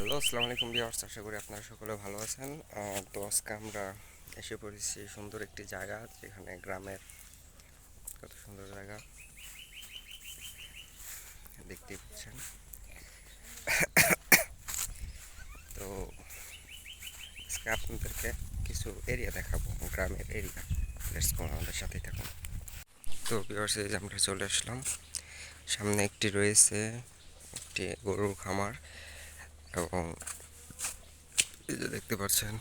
Hello, আসসালামু আলাইকুম বিয়ার্স আশা করি আপনারা সকলে ভালো আছেন। তো আজকে আমরা এসে পড়েছি সুন্দর একটি জায়গা, যেখানে গ্রামের কত সুন্দর জায়গা দেখতে পাচ্ছেন। তো আজকে আপনাদেরকে কিছু এরিয়া দেখাবো, গ্রামের এরিয়া লেটস গো আমাদের সাথেই থাকুন। তো বিয়ার্স এই আমরা চলে আসলাম। সামনে একটি রয়েছে একটি গরুর খামার। এবং এই যে দেখতে পাচ্ছেন,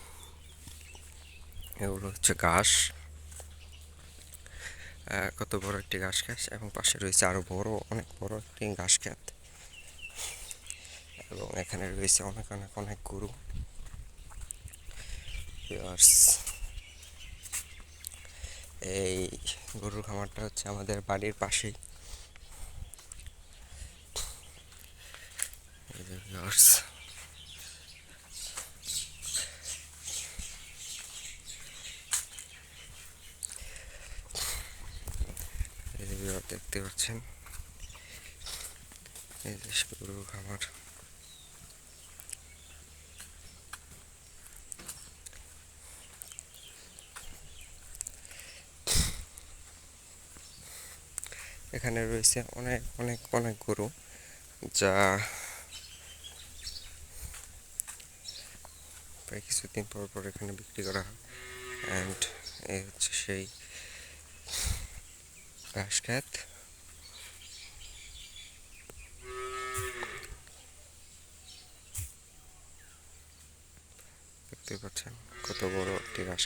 এগুলো হচ্ছে ঘাস। কত বড় একটি ঘাস খাস এবং পাশে রয়েছে আরও বড়, অনেক বড় একটি ঘাস ক্ষেত। এবং এখানে রয়েছে অনেক অনেক অনেক গরু। এই গরুর খামারটা হচ্ছে আমাদের বাড়ির পাশেই। এই viewers দেখতে পাচ্ছেন। এই যে গরুর খামার এখানে রয়েছে অনেক অনেক অনেক গরু, যা প্রায় কিছুদিন পর পর এখানে বিক্রি করা হয়। অ্যান্ড এই হচ্ছে সেই ঘাস ক্ষেত দেখতে পাচ্ছেন কত বড় একটি ঘাস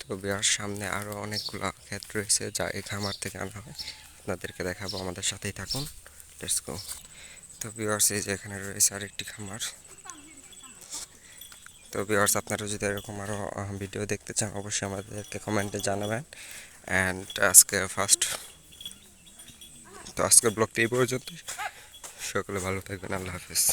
তো বিয়ার সামনে আরও অনেকগুলো ক্ষেত রয়েছে যা এই খামার থেকে আনা হয়। আপনাদেরকে দেখাবো, আমাদের সাথেই থাকুন। লেটস গো তো বিওয়ার্স এই যে এখানে রয়েছে আরেকটি খামার। তো বিওয়ার্স আপনারা যদি এরকম আরও ভিডিও দেখতে চান, অবশ্যই আমাদেরকে কমেন্টে জানাবেন। অ্যান্ড আজকে ফার্স্ট তো আজকের ব্লগটি এই পর্যন্ত সকলে ভালো থাকবেন, আল্লাহ হাফিজ।